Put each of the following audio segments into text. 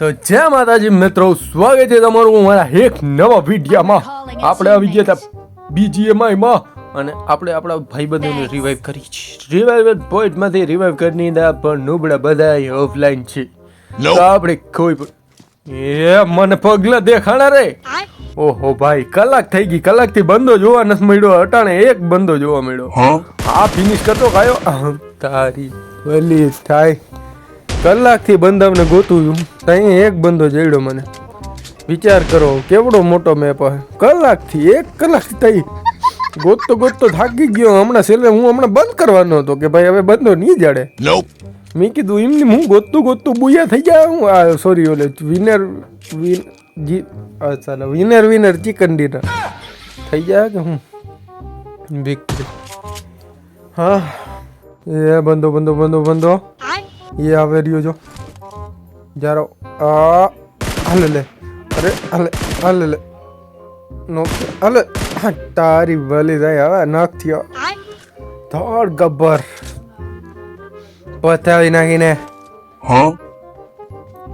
તો જય માતાજી મિત્રો સ્વાગત છે તમારું મારા એક નવા વિડીયામાં. આપણે આવી ગયા હતા બીજીએમઆઈ અને આપણે આપણા ભાઈબંધોને રિવાઈવ કરી છે. રિવાઈવ પોઈન્ટમાંથી રિવાઈવ કરી દીધા પણ નુબળા બધા ઓફલાઈન છે. તો આપણે કોઈ પણ એ મને પગલા દેખાણા રે. ઓહો ભાઈ કલાક થઈ ગઈ. કલાકથી બંદો જોવા નથી મળ્યો. અટાણે એક બંદો જોવા મળ્યો. આ ફિનિશ કરતો કાયો? તારી ભલી થાય. કલાકથી બંધાવને ગોતું છું ત્યાં એક બંધો જડ્યો મને. વિચાર કરો કેવડો મોટો મેપ હે? કલાકથી એક કલાકથી થઈ ગોતતો ગોતતો થાકી ગયો. હમણાં છેલ્લે હું હમણાં બંધ કરવાનો હતો કે ભાઈ હવે બંધો નહીં જડે. મેં કીધું એમની હું ગોતતું ગોતતું બુયા થઈ જાય હું આ સોરી ઓલે વિનર વિન જી ચાલો વિનર વિનર ચિકન ડિનર થઈ જાય કે હું? વિક્ટરી હા. એ બંધો બંધો બંધો બંધો એ આવે રહ્યો જો જારો આ હલે લે અરે હલે હાલે લે નો હલે હા, તારી ભલી જાય હવે નાખ થયો થોડ ગબ્બર પતાવી નાખીને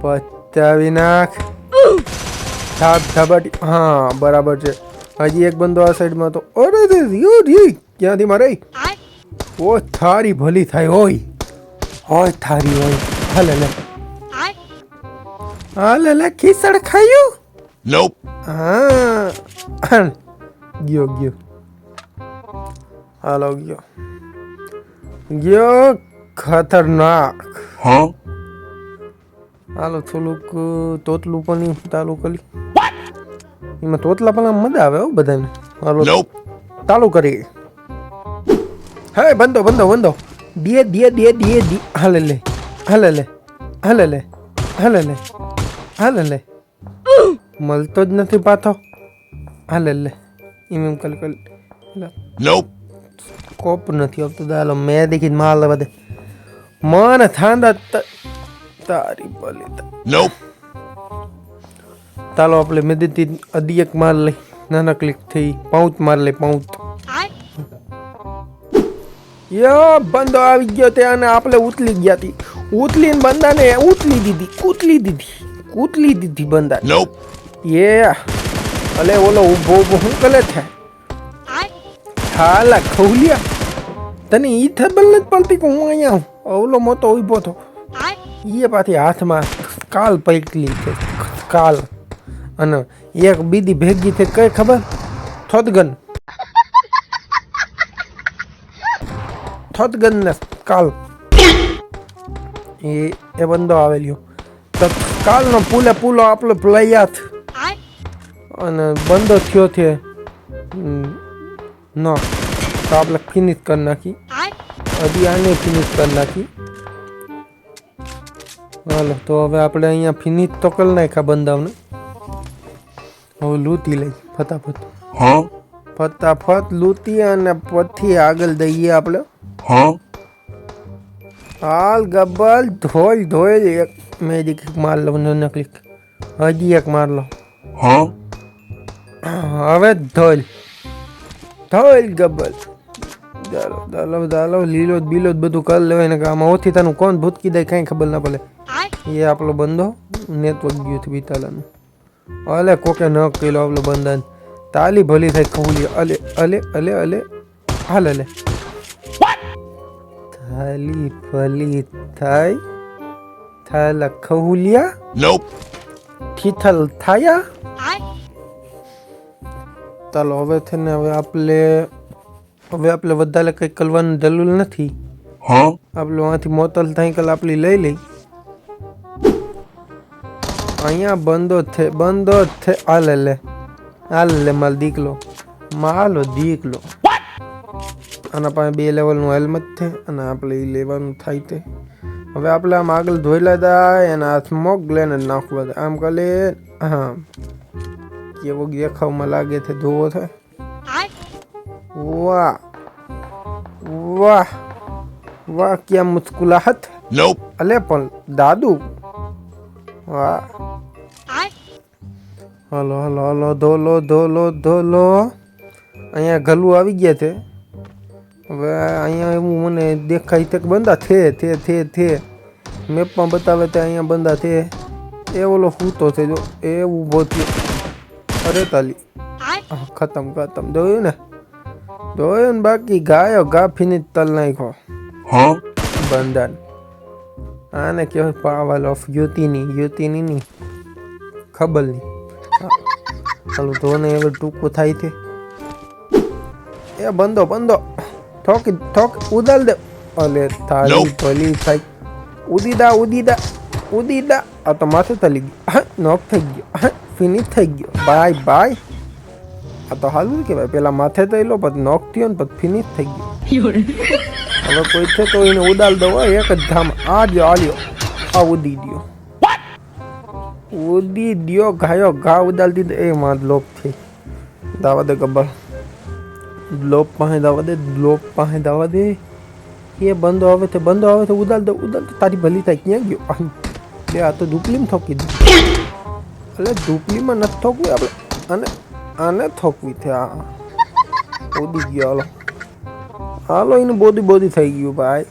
પતાવી નાખ થાપ થાબાટી હા બરાબર છે હજી એક બંદો આ સાઈડમાં તો અરે ક્યાંથી મારે ઓ થારી ભલી થાય હોય હોય થારી હોય હાલે લે. હાલે લે ખીસડ ખાયું? Nope. હા. ગયો ગયો. હાલો ગયો. ગયો ખતરનાક. હા હાલો થોડુંક તોતલું પણ તાલુ કરી. એમાં તોતલા પણ મજા આવે હો બધાને. હાલો. તાલુ કરી. હે બંધો બંધો બંધો. દિયે દિયે દિયે દિયે દી હાલે લે હાલે લે હાલે લે હાલે લે હાલે લે મળતો જ નથી પાથો હાલે લે એમ એમ કલ કલ લે. કોપ નથી આવતો દાલો મેં દેખી માલ બધે મન થાંદા તારી બોલી તાલો આપણે મેદીથી દીધી એક માર લઈ નાના ક્લિક થઈ પાઉચ માર લઈ પાઉચ યો બંદો આવી ગયો તે અને આપણે ઉતલી ગયા હતી ઉતલીને બંદાને ઉતલી દીધી કૂતલી દીધી કૂતલી દીધી બંદા એ યે અલે ઓલો ઊભો ઊભો હું કલે થાય હાલા ખવલિયા. તને ઈ ખબર નથી પડતી કે હું અહીંયા હું? ઓલો મોટો ઊભો હતો એ પાછી હાથમાં કાલ પૈકલી છે કાલ. અને એક બીજી ભેગી છે કઈ ખબર? થોતગન થોતગન ને કાલ. એ એ બંદો આવેલ્યો. તો કાલનો પુલે પુલો આપણો પ્લયાત અને બંદો થયો છે ન. તો આપણે ફિનિશ કરી નાખી. હજી આને ફિનિશ કરી નાખી. હાલો તો હવે આપણે અહીંયા ફિનિશ તો કરી નાખ્યા બંદાવને. હવે લૂંટી લઈ ફટાફટ? ફટાફટ લૂંટી અને પછી આગળ દઈએ આપણે Huh? હાલ ગબ્બલ ધોઈ ધોઈ એક મેજિક માર લો નકલી હજી એક માર લો. હા હવે ધોલ ધોલ ગબ્બલ. ચાલો ચાલો લીલો બીલો બધું કરી લેવાય ને આમાં ઓછી તાનું કોણ ભૂતકી દે કાંઈ ખબર ના પડે. એ આપણો બંધો નેટવર્ક ગયું હતું બીતાલાનું અલે કોકે ન કહેલો આપણો બંધન તાલી ભલી થાય ખવલી અલે અલે અલે અલે. હાલ અલે. થાલી ફલી થાય થલ ખહુલિયા? Nope. થીથલ થાયા? ચાલો હવે થઈને ને હવે આપણે હવે આપણે વધારે કંઈ કરવાની જરૂર નથી. Huh? આપણે અહીંથી મોતલ સાયકલ આપણી લઈ લઈ. અહીંયા બંધો થે બંધો થે હાલે લે. હાલે લે માલ દીકલો. માલો દીકલો. આના પાસે બે લેવલનું હેલ્મેટ છે અને આપણે એ લેવાનું થાય તે. હવે આપણે આમ આગળ ધોઈ લેતા એના હાથમાં ગ્લેન જ નાખવા આમ કલે હા કેવો દેખાવમાં લાગે છે જોવો છે વાહ વાહ વાહ ક્યાં મુસ્કુલાહત Nope. અલે પણ દાદુ. વાહ. હલો હલો હલો ધોલો ધોલો ધોલો. અહીંયા ગલું આવી ગયા છે. હવે અહીંયા એવું મને દેખાય છે કે બંદા થે થે થે થે મેપમાં બતાવે તે અહીંયા બંદા થે એ ઓલો સૂતો છે જો એ ઊભો થયો. અરે તાલી. ખતમ ખતમ. જોયું ને? જોયું ને બાકી? ગાયો ગાફીને જ તલ નાખ્યો. બંધન આને કહેવાય પાવર ઓફ યુતિની. યુતિની ની ખબર નહીં. ચાલો ધોને હવે ટૂંકું થાય છે. એ બંધો બંધો ઠોકી ઠોક ઉદાલ દે. અલે તારી ભલી થાય ઉદીદા ઉદીદા ઉદીદા. આ તો માથે તલી ગયું. નોક થઈ ગયો. ફિનિશ થઈ ગયો. બાય બાય આ તો હાલું કહેવાય? પેલા માથે તૈલો પછી નોક થયો ને પછી ફિનિશ થઈ ગયો. હવે કોઈ છે તો એને ઉડાલ દો હો, એક જ ધામ. આ જો આલ્યો. આ ઉદી દ્યો ઉદી દયો ઘાયો ઘા ઉડાલ દીધો. એ માં લોક થઈ. દાવા દે ગબ્બર. લોપ પાસે દાવા દે, લોપ પાસે દાવા દે. એ બંધો આવે છે બંધો આવે તો ઉદાલ દે, ઉદાલ તો તારી ભલી થાય, ક્યાં ગયો. બે, આ તો ધૂપલીમાં થોકી દીધું એટલે ધૂપલીમાં નથી થોકવી આપણે? અને આને થોકવી છે, આ. ઉડી ગયો, હાલો. હાલો, એનું બોધી બોધી થઈ ગયું, ભાઈ.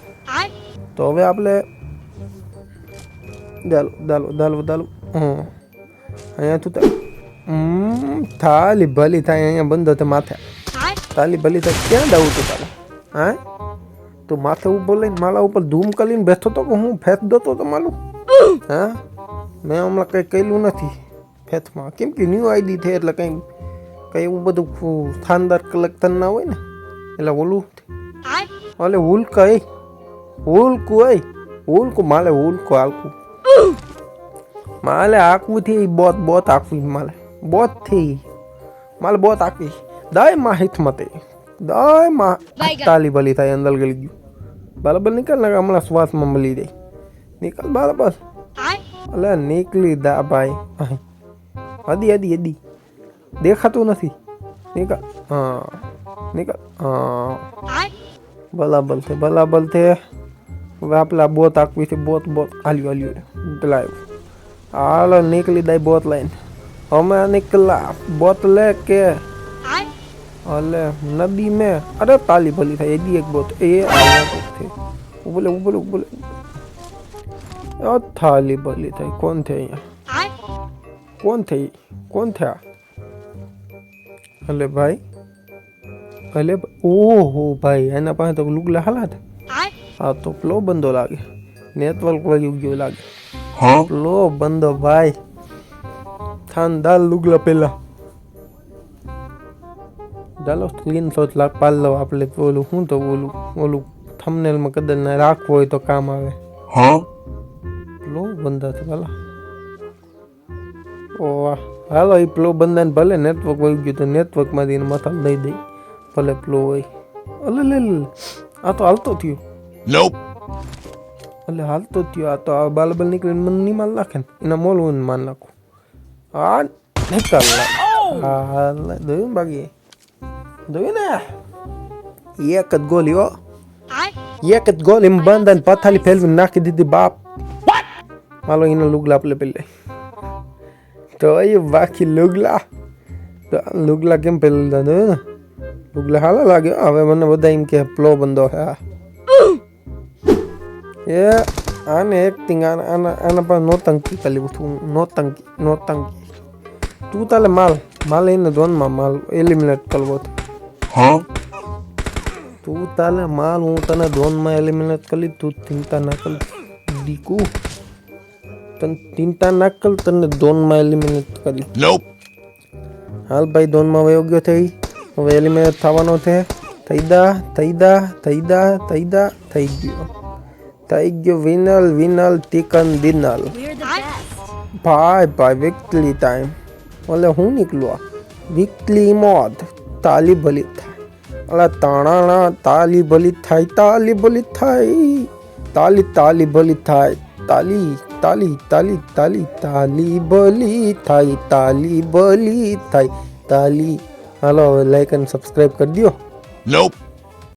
તો હવે આપણે દાલો દાલો દાલો દાલો. હમ. અહીંયા તું તા- થાલી ભલી થાય, અહીંયા બંધ હતો માથે. તાલી ભલી તો ક્યાં દઉં તું તારે હા? તું માથે ઉપર લઈને માલા ઉપર ધૂમ કરીને બેઠો તો કે હું ફેંક દતો તો માલું હા? મેં હમણાં કંઈ કહેલું નથી ફેથમાં કેમ કે ન્યૂ આઈડી થઈ એટલે કંઈ કંઈ એવું બધું સ્થાનદાર કલેક્ટર ના હોય ને. એટલે ઓલું ઓલે હુલક એ હુલકુ એ હુલકુ માલે હુલકુ હાલકું માલે આકવું થી, બોત બોત આકવી માલે. બોતથી માલે બોત આકવી હિતમાં તે દાયમાં તાલી ભલી થાય અંદર ગળી ગયું બરાબર નીકળ ને હમણાં શ્વાસમાં મળી જાય નીકળ બરાબર અલે નીકળી દા ભાઈ. હદી હદી હદી દેખાતું નથી નીકળ હા નીકળ હા બલાબલ છે બલાબલ છે હવે આપલા બોત આકવી છે બોત બોત હાલ્યું હાલ્યું પેલા આવ્યું હાલો નીકળી દાય બોત લઈને અમે નીકળા બોત લે કે અલે નદી में અરે તાલી ભલી થાય એદી એક બોત એ આયા તો છે ઉબલે ઉબલે ઉબલે ઓ થાલી ભલી થાય કોણ છે અહીંયા કોણ થઈ કોણ થયા અલે ભાઈ અલે ઓહો ભાઈ એના પાસે તો લુગલા હાલાત આ તો પ્લો બંધો લાગે નેટવર્ક વળી ગયો લાગે પ્લો બંધો ભાઈ થાનદાર લુગલા પેલા ચાલો સ્ક્રીન શોટ પાડી પાડ લો આપણે ઓલું શું તો ઓલું ઓલું થંબનેલમાં કદાચ ના રાખવું હોય તો કામ આવે. પ્લો બંધા છે ભલા. ઓ હાલો એ પ્લો બંધાને ભલે નેટવર્ક વહી ગયું તો નેટવર્કમાંથી એને માથા દઈ દઈ. ભલે પ્લો હોય. અલે લે લે આ તો હાલતો થયો. એટલે હાલતો થયો. આ તો આ બાલ બાલ નીકળીને મને નહીં માલ નાખે ને. એના મોલ હું માન નાખું આ નીકળ હા હાલ જોયું બાકી ગોલી હો એક જ ગોલ એમ બંધ પથાલી ફેલવી નાખી દીધી બાપ માલો એના લુગલા આપણે પેલે તો એ બાકી લુગલા તો લુગલા કેમ પેલું દાદા ને લુગલા હાલા લાગ્યો હવે મને બધા એમ કે પ્લો બંધો હે એ આને એક આના આના આના પર નોતંકી કલી ઉઠું નોતંકી નોતંકી તું તાલે માલ માલ એને ધોનમાં માલ એલિમિનેટ કરવો હતો તું તાલે માલ હું તને ધોનમાં એલિમિનેટ કરી તું ચિંતા ના કર. દીકુ તને ચિંતા ના કર તને ધોનમાં એલિમિનેટ કરી. હાલ ભાઈ ધોનમાં વયો ગયો થઈ. હવે એલિમિનેટ થવાનો છે. થઈ દા થઈ દા થઈ દા થઈ દા થઈ ગયો. થઈ ગયો વિનલ વિનલ ટીકન દિનલ ભાઈ ભાઈ વિકલી ટાઈમ ઓલે હું નીકળ્યો વિકલી મોત તાલી ભલી થાય. અલા તાણાણા તાલી ભલી થાય તાલી ભલી થાય. તાલી તાલી ભલી થાય. તાલી તાલી તાલી તાલી તાલી ભલી થાય તાલી ભલી થાય. તાલી, હાલો લાઈક અને સબસ્ક્રાઈબ કરી દો Nope.